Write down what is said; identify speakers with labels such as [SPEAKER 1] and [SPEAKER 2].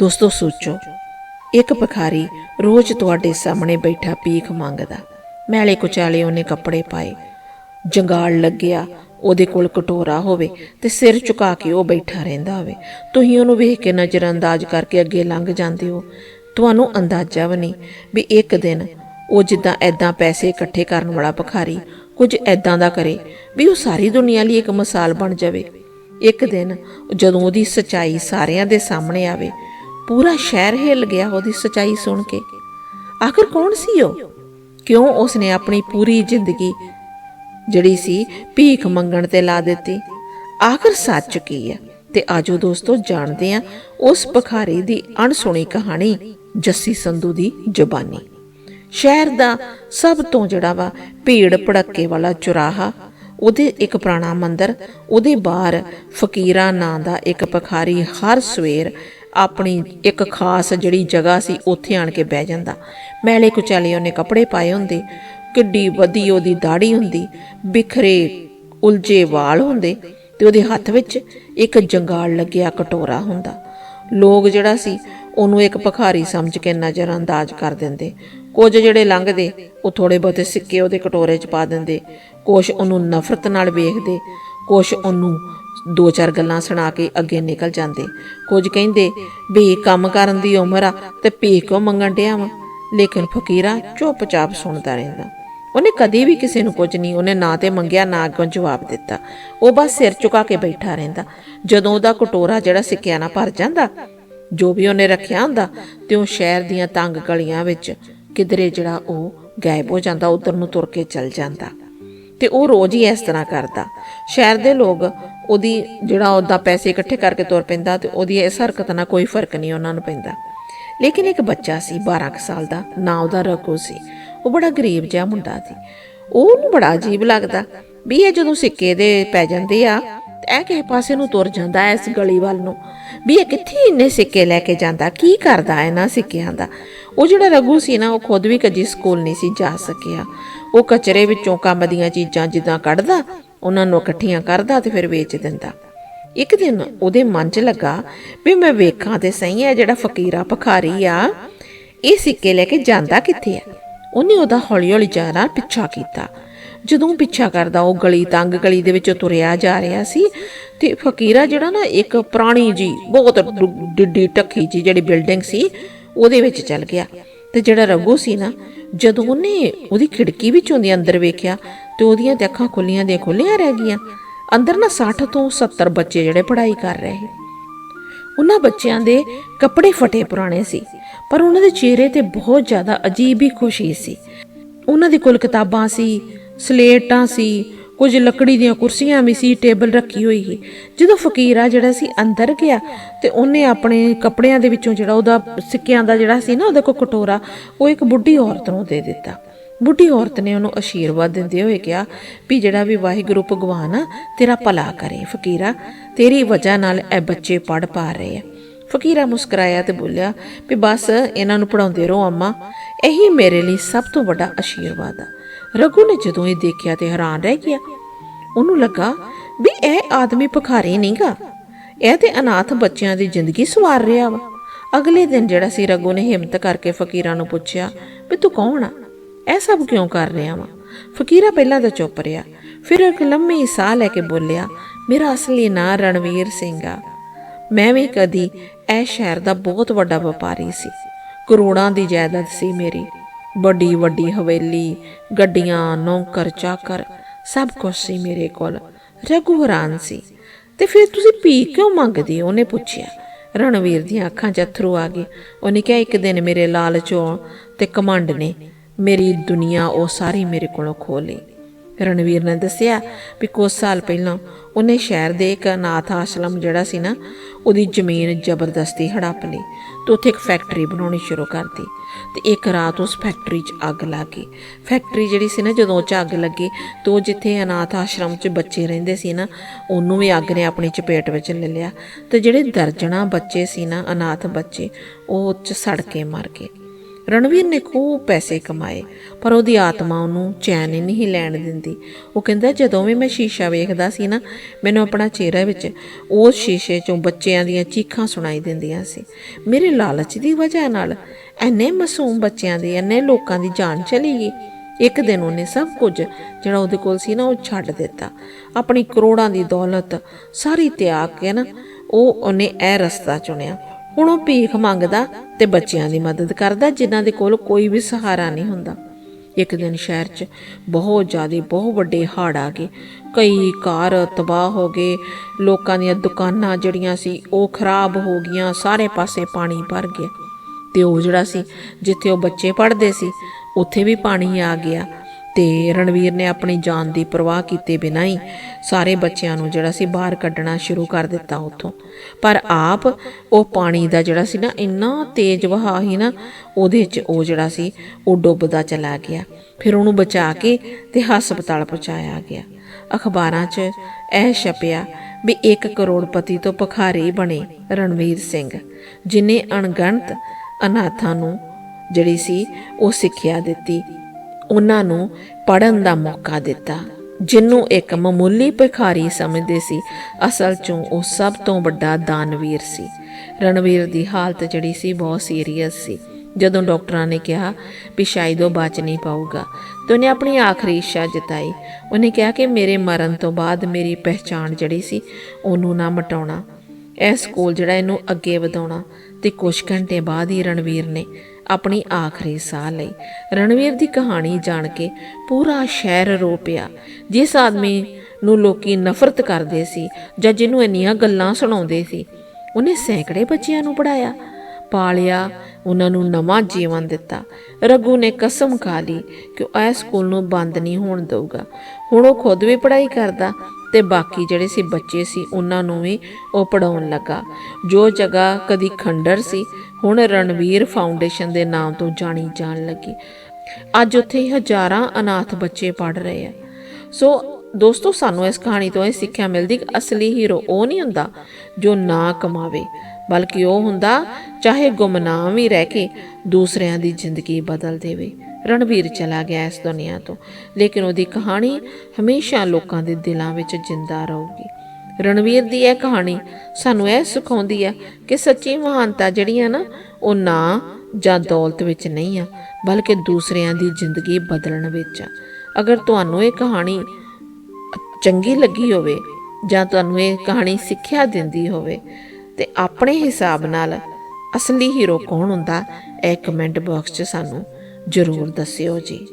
[SPEAKER 1] ਦੋਸਤੋ ਸੋਚੋ, ਇੱਕ ਭਿਖਾਰੀ ਰੋਜ਼ ਤੁਹਾਡੇ ਸਾਹਮਣੇ ਬੈਠਾ ਭੀਖ ਮੰਗਦਾ। ਮੈਲੇ ਕੁਚਾਲੇ ਉਹਨੇ ਕੱਪੜੇ ਪਾਏ। ਜੰਗਾਲ ਲੱਗਿਆ, ਉਹਦੇ ਕੋਲ ਕਟੋਰਾ ਹੋਵੇ ਤੇ ਸਿਰ ਝੁਕਾ ਕੇ ਉਹ ਬੈਠਾ ਰਹਿੰਦਾ ਹੋਵੇ। ਤੁਸੀਂ ਉਹਨੂੰ ਵੇਖ ਕੇ ਨਜ਼ਰਅੰਦਾਜ਼ ਕਰਕੇ ਅੱਗੇ ਲੰਘ ਜਾਂਦੇ ਹੋ। ਤੁਹਾਨੂੰ ਅੰਦਾਜ਼ਾ ਵੀ ਨਹੀਂ ਵੀ ਇੱਕ ਦਿਨ ਉਹ ਜਿੱਦਾਂ ਐਦਾਂ ਪੈਸੇ ਇਕੱਠੇ ਕਰਨ ਵਾਲਾ ਭਿਖਾਰੀ ਕੁਝ ਐਦਾਂ ਦਾ ਕਰੇ ਵੀ ਉਹ ਸਾਰੀ ਦੁਨੀਆ ਲਈ ਇੱਕ ਮਿਸਾਲ ਬਣ ਜਾਵੇ। ਇੱਕ ਦਿਨ ਜਦੋਂ ਉਹਦੀ ਸਚਾਈ ਸਾਰਿਆਂ ਦੇ ਸਾਹਮਣੇ ਆਵੇ ਪੂਰਾ ਸ਼ਹਿਰ ਹਿੱਲ ਗਿਆ ਉਹਦੀ ਸਚਾਈ ਸੁਣ ਕੇ। ਆਖਰ ਕੌਣ ਸੀ ਉਹ? ਕਿਉਂ ਉਸਨੇ ਆਪਣੀ ਪੂਰੀ ਜ਼ਿੰਦਗੀ ਜਿਹੜੀ ਸੀ ਭੀਖ ਮੰਗਣ ਤੇ ਲਾ ਦਿੱਤੀ? ਆਖਰ ਸੱਚ ਕੀ ਹੈ? ਤੇ ਆਜੋ ਦੋਸਤੋ, ਜਾਣਦੇ ਆ ਉਸ ਭਿਖਾਰੀ ਦੀ ਅਣਸੁਣੀ ਕਹਾਣੀ, ਜੱਸੀ ਸੰਧੂ ਦੀ ਜ਼ੁਬਾਨੀ। ਸ਼ਹਿਰ ਦਾ ਸਭ ਤੋਂ ਜਿਹੜਾ ਵਾ ਭੀੜ ਭੜੱਕੇ ਵਾਲਾ ਚੁਰਾਹਾ, ਉਹਦੇ ਇੱਕ ਪੁਰਾਣਾ ਮੰਦਿਰ, ਉਹਦੇ ਬਾਹਰ ਫਕੀਰਾ ਨਾਂ ਦਾ ਇੱਕ ਭਿਖਾਰੀ ਹਰ ਸਵੇਰ ਆਪਣੀ ਇੱਕ ਖਾਸ ਜਿਹੜੀ ਜਗ੍ਹਾ ਸੀ, ਉੱਥੇ ਆਣ ਕੇ ਬਹਿ ਜਾਂਦਾ। ਮੈਲੇ ਕੁਚਾਲੇ ਉਹਨੇ ਕੱਪੜੇ ਪਾਏ ਹੁੰਦੇ, ਕਿੱਡੀ ਵਧੀ ਉਹਦੀ ਦਾੜੀ ਹੁੰਦੀ, ਬਿਖਰੇ ਉਲਝੇ ਵਾਲ ਹੁੰਦੇ ਤੇ ਉਹਦੇ ਹੱਥ ਵਿੱਚ ਇੱਕ ਜੰਗਾਲ ਲੱਗਿਆ, ਕਟੋਰਾ ਹੁੰਦਾ। ਲੋਕ ਜਿਹੜਾ ਸੀ, ਉਹਨੂੰ ਇੱਕ ਭਖਾਰੀ ਸਮਝ ਕੇ ਨਜ਼ਰ ਅੰਦਾਜ਼ ਕਰ ਦਿੰਦੇ। ਕੁਝ ਜਿਹੜੇ ਲੰਘਦੇ, ਉਹ ਥੋੜੇ ਬਹੁਤੇ ਸਿੱਕੇ ਉਹਦੇ ਕਟੋਰੇ 'ਚ ਪਾ ਦਿੰਦੇ। ਕੁਝ ਉਹਨੂੰ ਨਫ਼ਰਤ ਨਾਲ ਵੇਖਦੇ, ਕੁਝ ਉਹਨੂੰ ਦੋ ਚਾਰ ਗੱਲਾਂ ਸੁਣਾ ਕੇ ਅੱਗੇ ਨਿਕਲ ਜਾਂਦੇ। ਕੁਝ ਕਹਿੰਦੇ, ਵੀ ਕੰਮ ਕਰਨ ਦੀ ਉਮਰ ਆ ਤੇ ਭੀਖ ਕਿਉਂ ਮੰਗਣ ਡਿਆ ਵਾ? ਲੇਕਿਨ ਫਕੀਰਾ ਚੁੱਪਚਾਪ ਸੁਣਦਾ ਰਹਿੰਦਾ। ਉਹਨੇ ਕਦੇ ਵੀ ਕਿਸੇ ਨੂੰ ਕੁਝ ਨਹੀਂ, ਉਹਨੇ ਨਾ ਤੇ ਮੰਗਿਆ, ਨਾ ਅੱਗੋਂ ਜਵਾਬ ਦਿੱਤਾ। ਉਹ ਬਸ ਸਿਰ ਝੁਕਾ ਕੇ ਬੈਠਾ ਰਹਿੰਦਾ। ਜਦੋਂ ਉਹਦਾ ਕਟੋਰਾ ਜਿਹੜਾ ਸਿੱਕਿਆਂ ਨਾਲ ਭਰ ਜਾਂਦਾ, ਜੋ ਵੀ ਉਹਨੇ ਰੱਖਿਆ ਹੁੰਦਾ, ਤੇ ਉਹ ਸ਼ਹਿਰ ਦੀਆਂ ਤੰਗ ਗਲੀਆਂ ਵਿੱਚ ਕਿਧਰੇ ਜਿਹੜਾ ਉਹ ਗਾਇਬ ਹੋ ਜਾਂਦਾ, ਉਧਰ ਨੂੰ ਤੁਰ ਕੇ ਚੱਲ ਜਾਂਦਾ। ਤੇ ਉਹ ਰੋਜ਼ ਹੀ ਇਸ ਤਰ੍ਹਾਂ ਕਰਦਾ। ਸ਼ਹਿਰ ਦੇ ਲੋਕ ਉਹਦੀ ਜਿਹੜਾ ਉਹਦਾ ਪੈਸੇ ਇਕੱਠੇ ਕਰਕੇ ਤੁਰ ਪੈਂਦਾ ਤੇ ਉਹਦੀ ਇਸ ਹਰਕਤ ਨਾਲ ਕੋਈ ਫ਼ਰਕ ਨਹੀਂ ਉਹਨਾਂ ਨੂੰ ਪੈਂਦਾ। ਲੇਕਿਨ ਇੱਕ ਬੱਚਾ ਸੀ 12 ਕੁ ਸਾਲ ਦਾ, ਨਾਂ ਉਹਦਾ ਰਘੂ ਸੀ। ਉਹ ਬੜਾ ਗਰੀਬ ਜਿਹਾ ਮੁੰਡਾ ਸੀ। ਉਹਨੂੰ ਬੜਾ ਅਜੀਬ ਲੱਗਦਾ ਵੀ ਇਹ ਜਦੋਂ ਸਿੱਕੇ ਦੇ ਪੈ ਜਾਂਦੇ ਆ, ਇਹ ਕਿਸੇ ਪਾਸੇ ਨੂੰ ਤੁਰ ਜਾਂਦਾ ਇਸ ਗਲੀ ਵੱਲ ਨੂੰ ਵੀ ਇਹ ਕਿੱਥੇ ਇੰਨੇ ਸਿੱਕੇ ਲੈ ਕੇ ਜਾਂਦਾ, ਕੀ ਕਰਦਾ ਇਹਨਾਂ ਸਿੱਕਿਆਂ ਦਾ? ਉਹ ਜਿਹੜਾ ਰਘੂ ਸੀ ਨਾ, ਉਹ ਖੁਦ ਵੀ ਕਦੀ ਸਕੂਲ ਨਹੀਂ ਸੀ ਜਾ ਸਕਿਆ। ਉਹ ਕਚਰੇ ਵਿੱਚੋਂ ਕੰਮ ਦੀਆਂ ਚੀਜ਼ਾਂ ਜਿੱਦਾਂ ਕੱਢਦਾ, ਉਹਨਾਂ ਨੂੰ ਇਕੱਠੀਆਂ ਕਰਦਾ ਤੇ ਫਿਰ ਵੇਚ ਦਿੰਦਾ। ਇੱਕ ਦਿਨ ਉਹਦੇ ਮਨ 'ਚ ਲੱਗਾ ਵੀ ਮੈਂ ਵੇਖਾਂ ਤੇ ਸਹੀ ਹੈ ਜਿਹੜਾ ਫਕੀਰਾ ਭਖਾਰੀ ਆ। ਇਹ ਸਿੱਕੇ ਲੈ ਕੇ ਜਾਂਦਾ ਕਿੱਥੇ ਆ ਉਹਨੇ ਉਹਦਾ ਹੌਲੀ ਹੌਲੀ ਜਾਣਾ ਪਿੱਛਾ ਕੀਤਾ। ਜਦੋਂ ਪਿੱਛਾ ਕਰਦਾ, ਉਹ ਗਲੀ ਤੰਗ ਗਲੀ ਦੇ ਵਿੱਚੋਂ ਤੁਰਿਆ ਜਾ ਰਿਹਾ ਸੀ ਤੇ ਫਕੀਰਾ ਜਿਹੜਾ ਨਾ ਇੱਕ ਪੁਰਾਣੀ ਜੀ ਬਹੁਤ ਡਿੱਡੀ ਟੱਖੀ ਜੀ ਜਿਹੜੀ ਬਿਲਡਿੰਗ ਸੀ, ਉਹਦੇ ਵਿੱਚ ਚੱਲ ਗਿਆ। ਤੇ ਜਿਹੜਾ ਰਘੂ ਸੀ ਨਾ, ਜਦੋਂ ਉਹਨੇ ਉਹਦੀ ਖਿੜਕੀ ਵਿੱਚੋਂ ਦੀ ਅੰਦਰ ਵੇਖਿਆ, ਤੇ ਉਹਦੀਆਂ ਤੇ ਅੱਖਾਂ ਖੁੱਲੀਆਂ ਦੀਆਂ ਖੁੱਲੀਆਂ ਰਹਿ ਗਈਆਂ। ਅੰਦਰ ਨਾ 60 ਤੋਂ 70 ਬੱਚੇ ਜਿਹੜੇ ਪੜ੍ਹਾਈ ਕਰ ਰਹੇ ਉਹਨਾਂ ਬੱਚਿਆਂ ਦੇ ਕੱਪੜੇ ਫਟੇ ਪੁਰਾਣੇ ਸੀ, ਪਰ ਉਹਨਾਂ ਦੇ ਚਿਹਰੇ ਤੇ ਬਹੁਤ ਜ਼ਿਆਦਾ ਅਜੀਬ ਹੀ ਖੁਸ਼ੀ ਸੀ। ਉਹਨਾਂ ਦੇ ਕੋਲ ਕਿਤਾਬਾਂ ਸੀ, ਸਲੇਟਾਂ ਸੀ ਕੁਝ ਲੱਕੜੀ ਦੀਆਂ ਕੁਰਸੀਆਂ ਵੀ ਸੀ, ਟੇਬਲ ਰੱਖੀ ਹੋਈ ਸੀ। ਜਦੋਂ ਫਕੀਰਾ ਜਿਹੜਾ ਸੀ, ਅੰਦਰ ਗਿਆ ਤੇ ਉਹਨੇ ਆਪਣੇ ਕੱਪੜਿਆਂ ਦੇ ਵਿੱਚੋਂ ਜਿਹੜਾ ਉਹਦਾ ਸਿੱਕਿਆਂ ਦਾ ਜਿਹੜਾ ਸੀ ਨਾ, ਉਹਦੇ ਕੋਲ ਕਟੋਰਾ, ਉਹ ਇੱਕ ਬੁੱਢੀ ਔਰਤ ਨੂੰ ਦੇ ਦਿੱਤਾ। ਬੁੱਢੀ ਔਰਤ ਨੇ ਉਹਨੂੰ ਅਸ਼ੀਰਵਾਦ ਦਿੰਦੇ ਹੋਏ ਕਿਹਾ ਵੀ ਜਿਹੜਾ ਵੀ ਵਾਹਿਗੁਰੂ ਭਗਵਾਨ ਆ, ਤੇਰਾ ਭਲਾ ਕਰੇ ਫਕੀਰਾ ਤੇਰੀ ਵਜ੍ਹਾ ਨਾਲ ਇਹ ਬੱਚੇ ਪੜ ਪਾ ਰਹੇ ਆ। ਫਕੀਰਾ ਮੁਸਕਰਾਇਆ ਤੇ ਬੋਲਿਆ ਵੀ ਬਸ, ਇਹਨਾਂ ਨੂੰ ਪੜਾਉਂਦੇ ਰਹੋ ਅੰਮਾ, ਇਹੀ ਮੇਰੇ ਲਈ ਸਭ ਤੋਂ ਵੱਡਾ ਅਸ਼ੀਰਵਾਦ ਆ। ਰਘੂ ਨੇ ਜਦੋਂ ਇਹ ਦੇਖਿਆ ਤੇ ਹੈਰਾਨ ਰਹਿ ਗਿਆ। ਉਹਨੂੰ ਲੱਗਾ ਵੀ ਇਹ ਆਦਮੀ ਭਿਖਾਰੀ ਨਹੀਂਗਾ। ਇਹ ਤੇ ਅਨਾਥ ਬੱਚਿਆਂ ਦੀ ਜ਼ਿੰਦਗੀ ਸਵਾਰ ਰਿਹਾ ਵਾ। ਅਗਲੇ ਦਿਨ ਜਿਹੜਾ ਸੀ ਰਘੂ ਨੇ ਹਿੰਮਤ ਕਰਕੇ ਫਕੀਰਾਂ ਨੂੰ ਪੁੱਛਿਆ ਵੀ ਤੂੰ ਕੌਣ ਆ? ਇਹ ਸਭ ਕਿਉਂ ਕਰ ਰਿਹਾ ਵਾ? ਫਕੀਰਾ ਪਹਿਲਾਂ ਤਾਂ ਚੁੱਪ ਰਿਹਾ, ਫਿਰ ਇੱਕ ਲੰਮੀ ਸਾਹ ਲੈ ਕੇ ਬੋਲਿਆ, ਮੇਰਾ ਅਸਲੀ ਨਾਂ ਰਣਵੀਰ ਸਿੰਘ ਆ। ਮੈਂ ਵੀ ਕਦੀ ਇਹ ਸ਼ਹਿਰ ਦਾ ਬਹੁਤ ਵੱਡਾ ਵਪਾਰੀ ਸੀ। ਕਰੋੜਾਂ ਦੀ ਜਾਇਦਾਦ ਸੀ ਮੇਰੀ। ਵੱਡੀ ਵੱਡੀ ਹਵੇਲੀ, ਗੱਡੀਆਂ, ਨੌਕਰ, ਚਾਕਰ, ਸਭ ਕੁਝ ਸੀ ਮੇਰੇ ਕੋਲ। ਰਘੂ ਹੈਰਾਨ ਸੀ। ਤੇ ਫਿਰ ਤੁਸੀਂ ਭੀ ਕਿਉਂ ਮੰਗਦੇ ਉਹਨੇ ਪੁੱਛਿਆ। ਰਣਵੀਰ ਦੀਆਂ ਅੱਖਾਂ 'ਚ ਅਥਰੂ ਆ ਗਏ ਉਹਨੇ ਕਿਹਾ, ਇੱਕ ਦਿਨ ਮੇਰੇ ਲਾਲਚੋਂ ਤੇ ਕਮੰਡ ਨੇ। ਮੇਰੀ ਦੁਨੀਆ ਉਹ ਸਾਰੀ ਮੇਰੇ ਕੋਲੋਂ ਖੋਹ ਲਈ। ਰਣਵੀਰ ਨੇ ਦੱਸਿਆ ਵੀ ਕੁਝ ਸਾਲ ਪਹਿਲਾਂ ਉਹਨੇ ਸ਼ਹਿਰ ਦੇ ਇੱਕ ਅਨਾਥ ਆਸ਼ਰਮ ਜਿਹੜਾ ਸੀ ਨਾ, ਉਹਦੀ ਜ਼ਮੀਨ ਜ਼ਬਰਦਸਤੀ ਹੜੱਪ ਲਈ ਤੇ ਉੱਥੇ ਇੱਕ ਫੈਕਟਰੀ ਬਣਾਉਣੀ ਸ਼ੁਰੂ ਕਰਤੀ ਤੇ ਇੱਕ ਰਾਤ ਉਸ ਫੈਕਟਰੀ 'ਚ ਅੱਗ ਲੱਗ ਗਈ। ਫੈਕਟਰੀ ਜਿਹੜੀ ਸੀ ਨਾ, ਜਦੋਂ ਉਹ 'ਚ ਅੱਗ ਲੱਗੀ ਤੇ ਉਹ ਜਿੱਥੇ ਅਨਾਥ ਆਸ਼ਰਮ 'ਚ ਬੱਚੇ ਰਹਿੰਦੇ ਸੀ ਨਾ, ਉਹਨੂੰ ਵੀ ਅੱਗ ਨੇ ਆਪਣੀ ਚਪੇਟ ਵਿੱਚ ਲੈ ਲਿਆ ਤੇ ਜਿਹੜੇ ਦਰਜਣਾ ਬੱਚੇ ਸੀ ਨਾ, ਅਨਾਥ ਬੱਚੇ, ਉਹ ਉਹ 'ਚ ਸੜ ਕੇ ਮਰ ਗਏ। ਰਣਵੀਰ ਨੇ ਖੂਬ ਪੈਸੇ ਕਮਾਏ, ਪਰ ਉਹਦੀ ਆਤਮਾ ਉਹਨੂੰ ਚੈਨ ਹੀ ਨਹੀਂ ਲੈਣ ਦਿੰਦੀ। ਉਹ ਕਹਿੰਦਾ, ਜਦੋਂ ਵੀ ਮੈਂ ਸ਼ੀਸ਼ਾ ਵੇਖਦਾ ਸੀ ਨਾ, ਮੈਨੂੰ ਆਪਣਾ ਚਿਹਰਾ ਵਿੱਚ ਉਸ ਸ਼ੀਸ਼ੇ 'ਚੋਂ ਬੱਚਿਆਂ ਦੀਆਂ ਚੀਖਾਂ ਸੁਣਾਈ ਦਿੰਦੀਆਂ ਸੀ। ਮੇਰੇ ਲਾਲਚ ਦੀ ਵਜ੍ਹਾ ਨਾਲ ਐਨੇ ਮਾਸੂਮ ਬੱਚਿਆਂ ਦੀ, ਐਨੇ ਲੋਕਾਂ ਦੀ ਜਾਨ ਚਲੀ ਗਈ। ਇੱਕ ਦਿਨ ਉਹਨੇ ਸਭ ਕੁਝ ਜਿਹੜਾ ਉਹਦੇ ਕੋਲ ਸੀ ਨਾ, ਉਹ ਛੱਡ ਦਿੱਤਾ। ਆਪਣੀ ਕਰੋੜਾਂ ਦੀ ਦੌਲਤ ਸਾਰੀ ਤਿਆਗ ਕੇ ਨਾ, ਉਹ ਉਹਨੇ ਇਹ ਰਸਤਾ ਚੁਣਿਆ। ਹੁਣ ਉਹ ਭੀਖ ਮੰਗਦਾ ਤੇ ਬੱਚਿਆਂ ਦੀ ਮਦਦ ਕਰਦਾ, ਜਿਨ੍ਹਾਂ ਦੇ ਕੋਲ ਕੋਈ ਵੀ ਸਹਾਰਾ ਨਹੀਂ ਹੁੰਦਾ। ਇੱਕ ਦਿਨ ਸ਼ਹਿਰ 'ਚ ਬਹੁਤ ਜ਼ਿਆਦਾ, ਬਹੁਤ ਵੱਡੇ ਹੜ੍ਹ ਆ ਗਏ। ਕਈ ਘਰ ਤਬਾਹ ਹੋ ਗਏ। ਲੋਕਾਂ ਦੀਆਂ ਦੁਕਾਨਾਂ ਜਿਹੜੀਆਂ ਸੀ, ਉਹ ਖਰਾਬ ਹੋ ਗਈਆਂ। ਸਾਰੇ ਪਾਸੇ ਪਾਣੀ ਭਰ ਗਿਆ। ਤੇ ਉਹ ਜਿਹੜਾ ਸੀ, ਜਿੱਥੇ ਉਹ ਬੱਚੇ ਪੜ੍ਹਦੇ ਸੀ, ਉੱਥੇ ਵੀ ਪਾਣੀ ਆ ਗਿਆ। ਤੇ ਰਣਵੀਰ ਨੇ ਆਪਣੀ ਜਾਨ ਦੀ ਪਰਵਾਹ ਕੀਤੇ ਬਿਨਾਂ ਹੀ ਸਾਰੇ ਬੱਚਿਆਂ ਨੂੰ ਜਿਹੜਾ ਸੀ ਬਾਹਰ ਕੱਢਣਾ ਸ਼ੁਰੂ ਕਰ ਦਿੱਤਾ ਉੱਥੋਂ। ਪਰ ਆਪ ਉਹ ਪਾਣੀ ਦਾ ਜਿਹੜਾ ਸੀ ਨਾ ਇੰਨਾ ਤੇਜ਼ ਵਹਾਅ ਹੀ ਨਾ, ਉਹਦੇ 'ਚ ਉਹ ਜਿਹੜਾ ਸੀ, ਉਹ ਡੁੱਬਦਾ ਚਲਾ ਗਿਆ। ਫਿਰ ਉਹਨੂੰ ਬਚਾ ਕੇ ਤੇ ਹਸਪਤਾਲ ਪਹੁੰਚਾਇਆ ਗਿਆ। ਅਖਬਾਰਾਂ 'ਚ ਇਹ ਛਪਿਆ ਵੀ 1 ਕਰੋੜਪਤੀ ਤੋਂ ਭਖਾਰੀ ਬਣੇ ਰਣਵੀਰ ਸਿੰਘ, ਜਿਨੇ ਅਣਗਣਤ ਅਨਾਥਾਂ ਨੂੰ ਜਿਹੜੀ ਸੀ ਉਹ ਸਿੱਖਿਆ ਦਿੱਤੀ। ਉਹਨਾਂ ਨੂੰ ਪੜਨ ਦਾ ਮੌਕਾ ਦਿੱਤਾ ਜਿਹਨੂੰ ਇੱਕ ਮਾਮੂਲੀ ਭਿਖਾਰੀ ਸਮਝਦੇ ਸੀ, ਅਸਲ 'ਚੋਂ ਉਹ ਸਭ ਤੋਂ ਵੱਡਾ ਦਾਨਵੀਰ ਸੀ। ਰਣਵੀਰ ਦੀ ਹਾਲਤ ਜਿਹੜੀ ਸੀ ਬਹੁਤ ਸੀਰੀਅਸ ਸੀ। ਜਦੋਂ ਡਾਕਟਰਾਂ ਨੇ ਕਿਹਾ ਵੀ ਸ਼ਾਇਦ ਉਹ ਬਚ ਨਹੀਂ ਪਾਊਗਾ, ਤੇ ਉਹਨੇ ਆਪਣੀ ਆਖਰੀ ਇੱਛਾ ਜਤਾਈ। ਉਹਨੇ ਕਿਹਾ ਕਿ ਮੇਰੇ ਮਰਨ ਤੋਂ ਬਾਅਦ ਮੇਰੀ ਪਹਿਚਾਣ ਜਿਹੜੀ ਸੀ, ਉਹਨੂੰ ਨਾ ਮਟਾਉਣਾ। ਇਹ ਸਕੂਲ ਜਿਹੜਾ ਇਹਨੂੰ ਅੱਗੇ ਵਧਾਉਣਾ, ਤੇ ਕੁਝ ਘੰਟੇ ਬਾਅਦ ਹੀ ਰਣਵੀਰ ਨੇ ਆਪਣੀ ਆਖਰੀ ਸਾਹ ਲਈ। ਰਣਵੀਰ ਦੀ ਕਹਾਣੀ ਜਾਣ ਕੇ ਪੂਰਾ ਸ਼ਹਿਰ ਰੋ ਪਿਆ। ਜਿਸ ਆਦਮੀ ਨੂੰ ਲੋਕੀ ਨਫ਼ਰਤ ਕਰਦੇ ਸੀ ਜਾਂ ਜਿਹਨੂੰ ਇੰਨੀਆਂ ਗੱਲਾਂ ਸੁਣਾਉਂਦੇ ਸੀ, ਉਹਨੇ ਸੈਂਕੜੇ ਬੱਚਿਆਂ ਨੂੰ ਪੜਾਇਆ ਪਾਲਿਆ, ਉਹਨਾਂ ਨੂੰ ਨਵਾਂ ਜੀਵਨ ਦਿੱਤਾ। ਰਘੂ ਨੇ ਕਸਮ ਖਾ ਲਈ ਕਿ ਉਹ ਇਸ ਸਕੂਲ ਨੂੰ ਬੰਦ ਨਹੀਂ ਹੋਣ ਦਊਗਾ। ਹੁਣ ਉਹ ਖੁਦ ਵੀ ਪੜ੍ਹਾਈ ਕਰਦਾ ਤੇ ਬਾਕੀ ਜਿਹੜੇ ਸੀ ਬੱਚੇ ਸੀ, ਉਹਨਾਂ ਨੂੰ ਵੀ ਉਹ ਪੜਾਉਣ ਲੱਗਾ। ਜੋ ਜਗ੍ਹਾ ਕਦੀ ਖੰਡਰ ਸੀ, ਹੁਣ ਰਣਵੀਰ ਫਾਊਂਡੇਸ਼ਨ ਦੇ ਨਾਮ ਤੋਂ ਜਾਣੀ ਜਾਣ ਲੱਗੀ। ਅੱਜ ਉੱਥੇ ਹਜ਼ਾਰਾਂ ਅਨਾਥ ਬੱਚੇ ਪੜ ਰਹੇ ਆ। ਸੋ ਦੋਸਤੋ, ਸਾਨੂੰ ਇਸ ਕਹਾਣੀ ਤੋਂ ਇਹ ਸਿੱਖਿਆ ਮਿਲਦੀ ਕਿ ਅਸਲੀ ਹੀਰੋ ਉਹ ਨਹੀਂ ਹੁੰਦਾ ਜੋ ਨਾ ਕਮਾਵੇ। ਬਲਕਿ ਉਹ ਹੁੰਦਾ ਚਾਹੇ ਗੁਮਨਾਮ ਵੀ ਰਹਿ ਕੇ ਦੂਸਰਿਆਂ ਦੀ ਜ਼ਿੰਦਗੀ ਬਦਲ ਦੇਵੇ। ਰਣਵੀਰ ਚਲਾ ਗਿਆ ਇਸ ਦੁਨੀਆ ਤੋਂ। ਲੇਕਿਨ ਉਹਦੀ ਕਹਾਣੀ ਹਮੇਸ਼ਾ ਲੋਕਾਂ ਦੇ ਦਿਲਾਂ ਵਿੱਚ ਜਿੰਦਾ ਰਹੂਗੀ। ਰਣਵੀਰ ਦੀ ਇਹ ਕਹਾਣੀ ਸਾਨੂੰ ਇਹ ਸਿਖਾਉਂਦੀ ਆ ਕਿ ਸੱਚੀ ਮਹਾਨਤਾ ਜਿਹੜੀ ਆ ਨਾ, ਉਹ ਨਾ ਜਾਂ ਦੌਲਤ ਵਿੱਚ ਨਹੀਂ ਆ, ਬਲਕਿ ਦੂਸਰਿਆਂ ਦੀ ਜ਼ਿੰਦਗੀ ਬਦਲਣ ਵਿੱਚ ਆ। ਅਗਰ ਤੁਹਾਨੂੰ ਇਹ ਕਹਾਣੀ ਚੰਗੀ ਲੱਗੀ ਹੋਵੇ ਜਾਂ ਤੁਹਾਨੂੰ ਇਹ ਕਹਾਣੀ ਸਿੱਖਿਆ ਦਿੰਦੀ ਹੋਵੇ ਤੇ ਆਪਣੇ ਹਿਸਾਬ ਨਾਲ ਅਸਲੀ ਹੀਰੋ ਕੌਣ ਹੁੰਦਾ, ਇਹ ਕਮੈਂਟ ਬਾਕਸ 'ਚ ਸਾਨੂੰ ਜ਼ਰੂਰ ਦੱਸਿਓ ਜੀ।